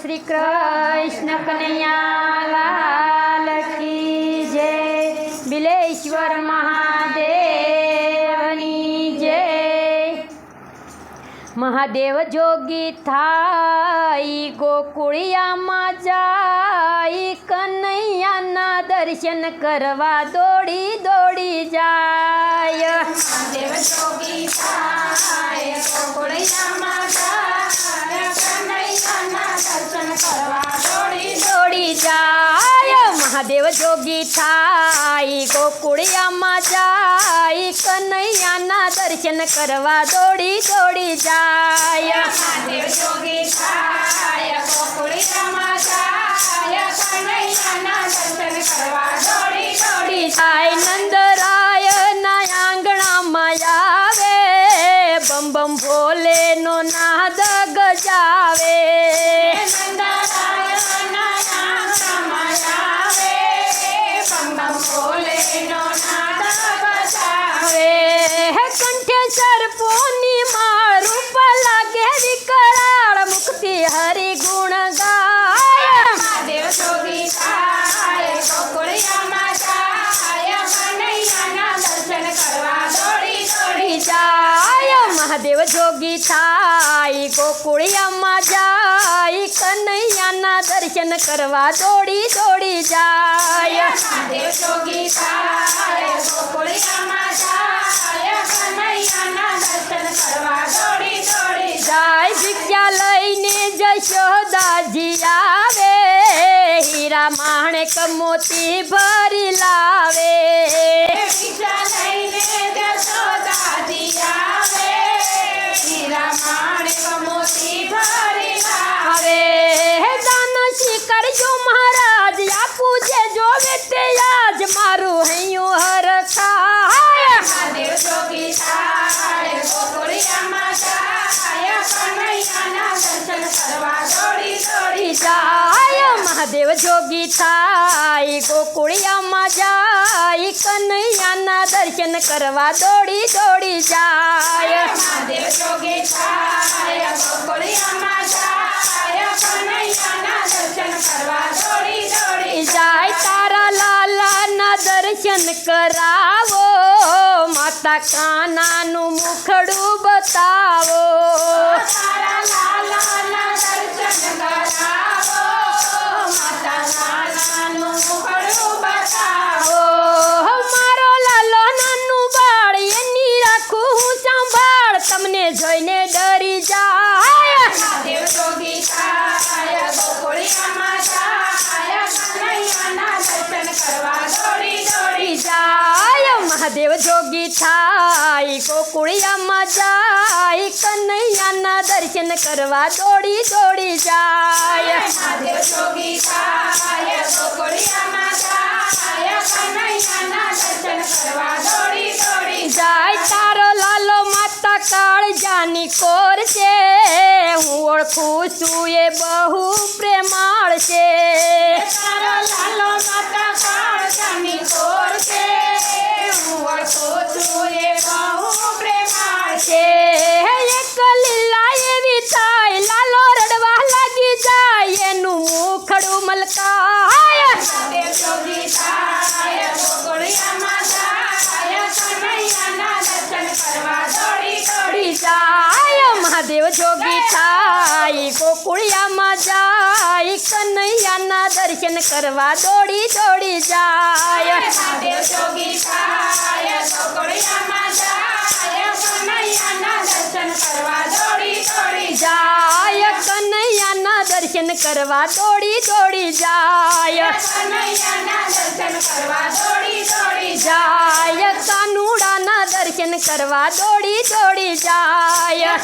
શ્રી કૃષ્ણ કનૈયા લાલ કી જય. બિલેશ્વર મહાદેવની જય. મહાદેવ જોગી થાય ગોકુળિયામાં જાય, કનૈયાના દર્શન કરવા દોડી દોડી જાય. મહાદેવ જોગી થાય ગોકુળિયામાં જોગી થાય ગોકુળિયામાં જાય કનૈયાના દર્શન કરવા દોડી દોડી જાય. મહાદેવ જોગી થાય ગોકુળિયામાં જાય કનૈયાના દર્શન કરવા દોડી દોડી જાય મહાદેવ જોગી થાય ગોકુળિયામાં જાય કનૈયાના દર્શન કરવા દોડી દોડી જાય ભિક્ષા લઈને જશોદાજી આવે હીરા માણેક મોતી ભરી લાવે થાય. ગોકુળિયામાં જાય કનૈયાના દર્શન કરવા દોડી દોડી જાય. જાય તારા લાલાના દર્શન કરાવો માતા કાનાનું મુખડું બતાવો. મહાદેવ જોગી થાય કોકુળિયામાં જાય કનૈયાના દર્શન કરવા દોડી દોડી જાય. મહાદેવ જોગી થાય ગોકુળિયામાં જાય કનૈયાના દર્શન કરવા દોડી દોડી જાય તારો લાલો માતા કાળજાની કોર છે હું ઓળખું છું એ બહુ પ્રેમાળ છે. જોગી થાય કોકુળિયામાં જાય કનૈયાના દર્શન કરવા દોડી દોડી જાય. જોગી થાય ગોકુળિયામાં જાય કનૈયાના દર્શન કરવા દોડી દોડી જાય કનૈયાના દર્શન કરવા દોડી દોડી જાય. કનૈયાના દર્શન કરવા કરવા દોડી દોડી જાય.